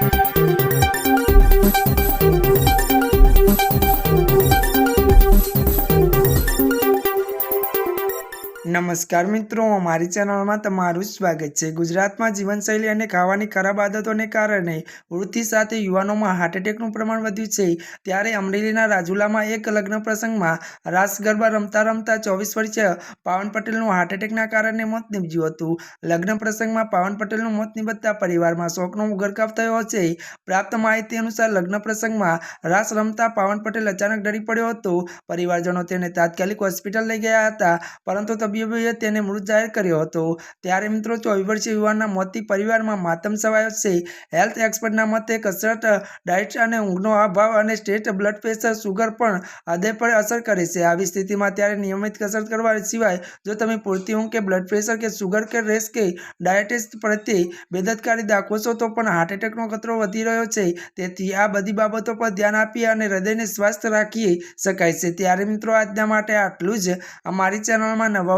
Thank you. નમસ્કાર મિત્રો મારી ચેનલમાં તમારું સ્વાગત છે. ગુજરાતમાં જીવનશૈલી અને ખાવાની ખરાબ આદતોને કારણે વૃદ્ધિ સાથે યુવાનોમાં હાર્ટ એટેકનું પ્રમાણ વધ્યું છે. ત્યારે અમરેલીના રાજુલામાં એક લગ્ન પ્રસંગમાં રાસ ગરબા રમતા રમતા ચોવીસ વર્ષીય પાવન પટેલનું હાર્ટ એટેકના કારણે મોત નીપજ્યું હતું. લગ્ન પ્રસંગમાં પાવન પટેલનું મોત નીપજતા પરિવારમાં શોકનો ઉગરકાપ થયો છે. પ્રાપ્ત માહિતી અનુસાર લગ્ન પ્રસંગમાં રાસ રમતા પાવન પટેલ અચાનક ડરી પડ્યો હતો. પરિવારજનો તેને તાત્કાલિક હોસ્પિટલ લઈ ગયા હતા, પરંતુ તબીબોએ તેને મૃત જાહેર કર્યો હતો. ત્યારે મિત્રો ચોવીસ વર્ષીય યુવાનના મોતથી પરિવારમાં માતમ છવાયો છે હેલ્થ એક્સપર્ટના મતે કસરત ડાયટ અને ઊંઘનો અભાવ અને સ્ટેટ બ્લડ પ્રેશર સુગર પણ હૃદય પર અસર કરે છે. આવી સ્થિતિમાં ત્યારે નિયમિત કસરત કરવા સિવાય જો તમે પૂરતી ઊંઘ કે બ્લડ પ્રેશર કે સુગર કે રેસ કે ડાયટિસ્ટ પ્રત્યે બેદતકારી દાખવશો તો પણ હાર્ટ એટેકનો ખતરો વધી રહ્યો છે. તેથી આ બધી બાબતો પર ધ્યાન આપી અને હૃદયને સ્વસ્થ રાખી શકાય છે. ત્યારે મિત્રો આજના માટે આટલું જ. અમારી ચેનલમાં નવા